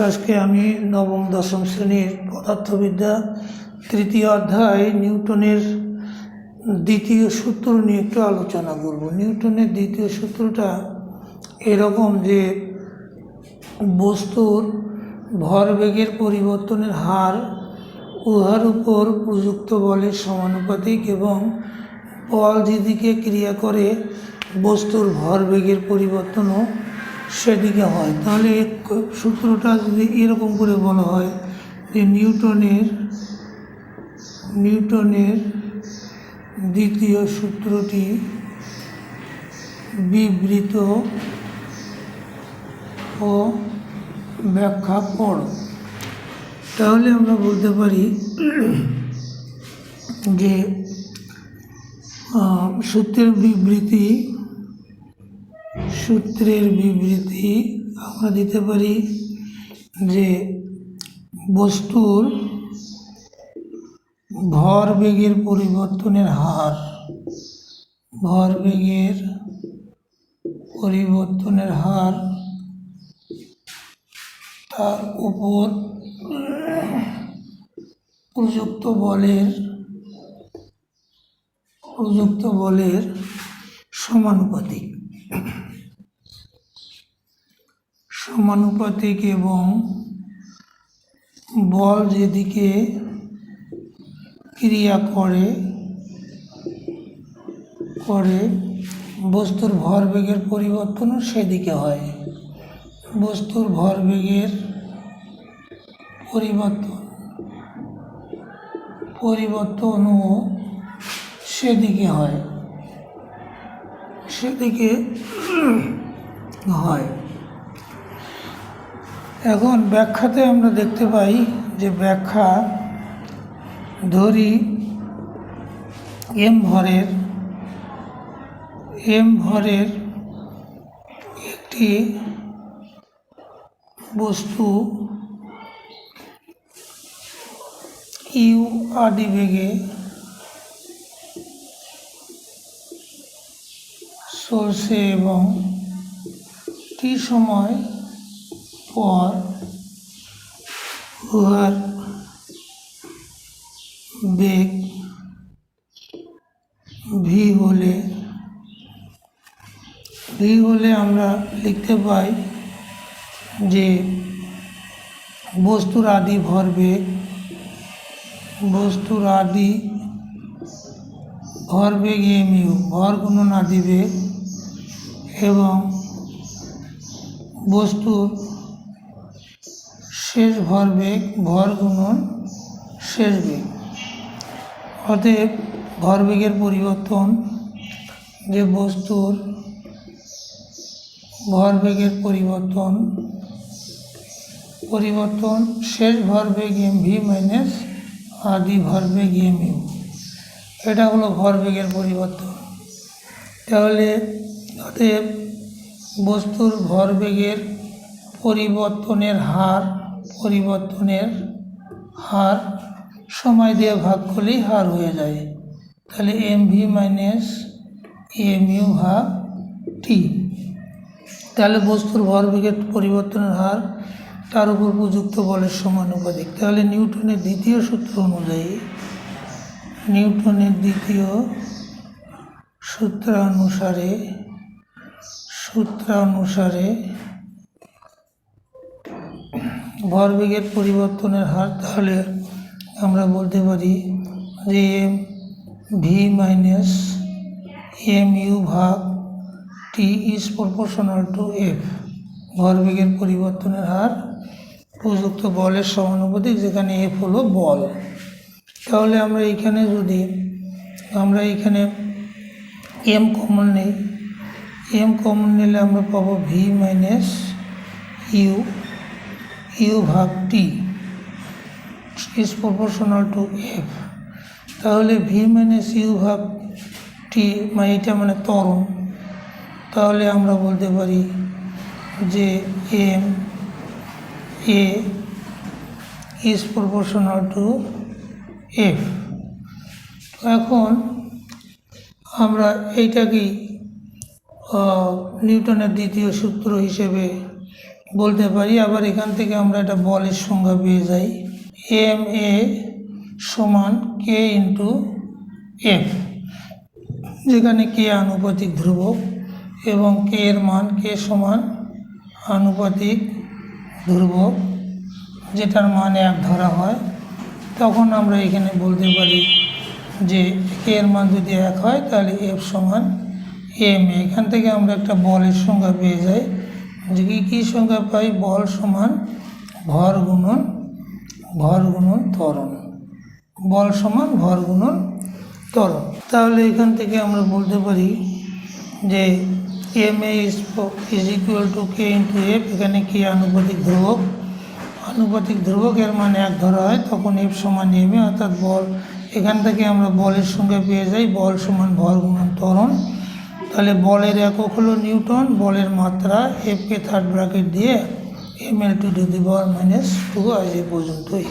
আজকে আমি নবম, দশম শ্রেণির পদার্থবিদ্যা তৃতীয় অধ্যায় নিউটনের দ্বিতীয় সূত্র নিয়ে একটু আলোচনা করব। নিউটনের দ্বিতীয় সূত্রটা এরকম যে বস্তুর ভরবেগের পরিবর্তনের হার উহার উপর প্রযুক্ত বলের সমানুপাতিক এবং বল যেদিকে ক্রিয়া করে, বস্তুর ভরবেগের পরিবর্তনও সেদিকে হয়। তাহলে সূত্রটা যদি এরকম করে বলা হয় যে নিউটনের নিউটনের দ্বিতীয় সূত্রটি বিবৃত ও ব্যাখ্যা করো। তাহলে আমরা বলতে পারি যে সূত্রের বিবৃতি সূত্রের বিবৃতি আমরা দিতে পারি যে বস্তুর ভর বেগের পরিবর্তনের হার, ভর বেগের পরিবর্তনের হার, তার উপর প্রযুক্ত বলের প্রযুক্ত বলের সমানুপাতিক। সমানুপাতিক এবং বল যেদিকে ক্রিয়া করে করে বস্তুর ভরবেগের পরিবর্তনও সেদিকে হয়। বস্তুর ভরবেগের পরিবর্তন, পরিবর্তনও সেদিকে হয় সেদিকে হয়। এখন ব্যাখ্যাতে আমরা দেখতে পাই যে ব্যাখ্যা ধরি এম ভরের এম ভরের একটি বস্তু ইউ আদি বেগে চলছে এবং টি সময় পর উহার বেগ ভি হলে ভি হলে আমরা লিখতে পাই যে বস্তুর আদি ভরবেগ, বস্তুর আদি ভরবেগ এম ইউ ভর গুণন আদি এবং বস্তুর শেষ ভরবেগ ভর গুণন শেষ বেগ। অতএব ভরবেগের পরিবর্তন যে বস্তুর ভরবেগের পরিবর্তন পরিবর্তন শেষ ভরবেগ এম ভি মাইনাস আদি ভরবেগ এম ইউ এটা হলো ভরবেগের পরিবর্তন। তাহলে অতএব বস্তুর ভরবেগের পরিবর্তনের হার পরিবর্তনের হার সময় দিয়ে ভাগ করলেই হার হয়ে যায়। তাহলে M V minus M U ভাগ টি তাহলে বস্তুর ভরবেগের পরিবর্তনের হার তার উপর প্রযুক্ত বলের সমানুপাতিক। তাহলে নিউটনের দ্বিতীয় সূত্র অনুযায়ী নিউটনের দ্বিতীয় সূত্রানুসারে সূত্রানুসারে ভরবেগের পরিবর্তনের হার তাহলে আমরা বলতে পারি যে M V minus M U ভাগ T is proportional to F ভরবেগের পরিবর্তনের হার প্রযুক্ত বলের সমানুপাতিক, যেখানে এফ হলো বল। তাহলে আমরা এখানে যদি আমরা এখানে এম কমন নেই এম কমন নিলে আমরা পাবো ভি মাইনাস ইউ ইউ ভাগ T is proportional to F তাহলে ভি মাইনাস ইউ ভাগ টি মানে এটা মানে ত্বরণ তাহলে আমরা বলতে পারি যে M A is proportional to F এখন আমরা এইটাকেই নিউটনের দ্বিতীয় সূত্র হিসেবে বলতে পারি, আবার এখান থেকে আমরা একটা বলের সংজ্ঞা পেয়ে যাই। এম এ সমান কে ইন্টু এফ, যেখানে কে আনুপাতিক ধ্রুবক এবং কে এর মান কে সমান আনুপাতিক ধ্রুবক, যেটার মান এক ধরা হয়। তখন আমরা এখানে বলতে পারি যে কে এর মান যদি এক হয়, তাহলে এফ সমান এম এখান থেকে আমরা একটা বলের সংজ্ঞা পেয়ে যাই। যে কি সংজ্ঞা পাই? বল সমান ভর গুণন ভর গুণন ত্বরণ। বল সমান ভর গুণন ত্বরণ। তাহলে এখান থেকে আমরা বলতে পারি যে M A is equal to K into F এখানে কি আনুপাতিক ধ্রুবক। আনুপাতিক ধ্রুবকের মানে এক ধরা হয়, তখন এফ সমান এম এ অর্থাৎ বল। এখান থেকে আমরা বলের সংখ্যা পেয়ে যাই, বল সমান ভর গুণন ত্বরণ। তাহলে বলের একক হলো নিউটন, বলের মাত্রা এফকে থার্ড ব্র্যাকেট দিয়ে M L two to the power minus two আজ এ পর্যন্তই।